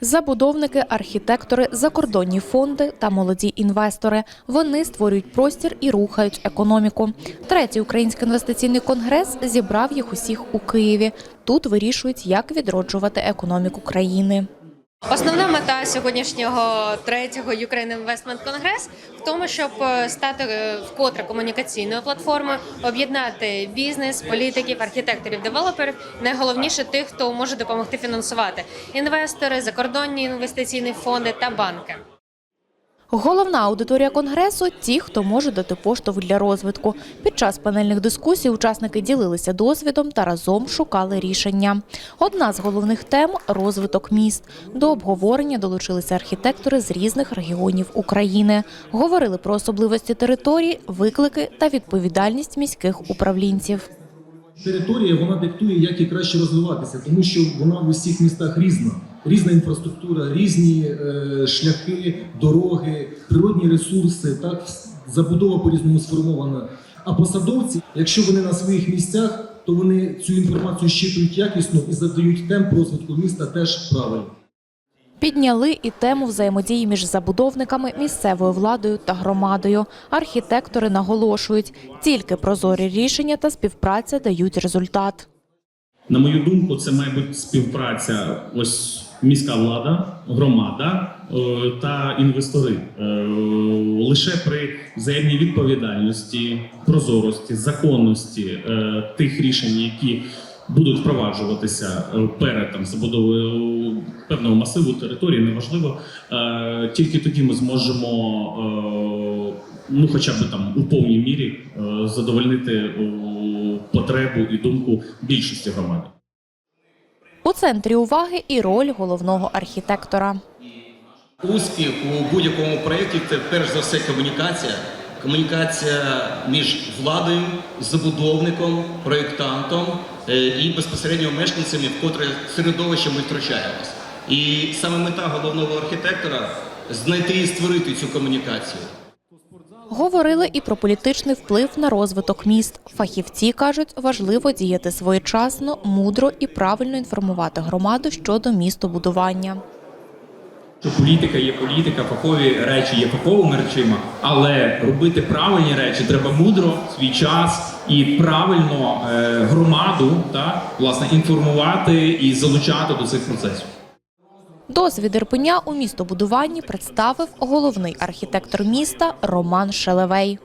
Забудовники, архітектори, закордонні фонди та молоді інвестори. Вони створюють простір і рухають економіку. Третій український інвестиційний конгрес зібрав їх усіх у Києві. Тут вирішують, як відроджувати економіку країни. Основна мета сьогоднішнього третього Ukraine Investment Congress в тому, щоб е, стати е, вкотре комунікаційною платформою, об'єднати бізнес, політиків, архітекторів, девелоперів. Найголовніше тих, хто може допомогти фінансувати інвестори, закордонні інвестиційні фонди та банки. Головна аудиторія конгресу ті, хто може дати поштовх для розвитку. Під час панельних дискусій учасники ділилися досвідом та разом шукали рішення. Одна з головних тем розвиток міст. До обговорення долучилися архітектори з різних регіонів України. Говорили про особливості території, виклики та відповідальність міських управлінців. Територія вона диктує, як і краще розвиватися, тому що вона в усіх містах різна. Різна інфраструктура, різні е, шляхи, дороги, природні ресурси, так забудова по-різному сформована. А посадовці, якщо вони на своїх місцях, то вони цю інформацію щитують якісно і задають темп розвитку міста теж правильно. Підняли і тему взаємодії між забудовниками, місцевою владою та громадою. Архітектори наголошують, тільки прозорі рішення та співпраця дають результат. На мою думку, це має бути співпраця ось міська влада, громада е, та інвестори. Е, Лише при взаємній відповідальності, прозорості, законності е, тих рішень, які будуть впроваджуватися перед там забудовою певного масиву території, неважливо. Тільки тоді ми зможемо, ну хоча б там у повній мірі, задовольнити потребу і думку більшості громади. У центрі уваги і роль головного архітектора. Успіх у будь-якому проєкті це перш за все комунікація. Комунікація між владою, забудовником, проєктантом е, і безпосередньо мешканцями, в котре середовище ми втручаємось. І саме мета головного архітектора знайти і створити цю комунікацію. Говорили і про політичний вплив на розвиток міст. Фахівці кажуть, важливо діяти своєчасно, мудро і правильно інформувати громаду щодо містобудування. що політика є політика, фахові речі є фаховими речима, але робити правильні речі треба мудро, свій час і правильно е, громаду та власне інформувати і залучати до цих процесів. Досвід Ірпеня у містобудуванні представив головний архітектор міста Роман Шелевей.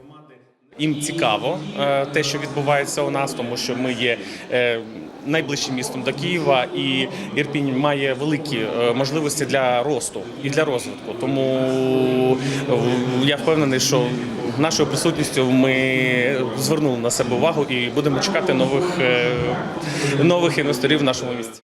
Їм цікаво е, те, що відбувається у нас, тому що ми є е, найближчим містом до Києва, і Ірпінь має великі е, можливості для росту і для розвитку. Тому я впевнений, що нашою присутністю ми звернули на себе увагу і будемо чекати нових, нових інвесторів в нашому місті.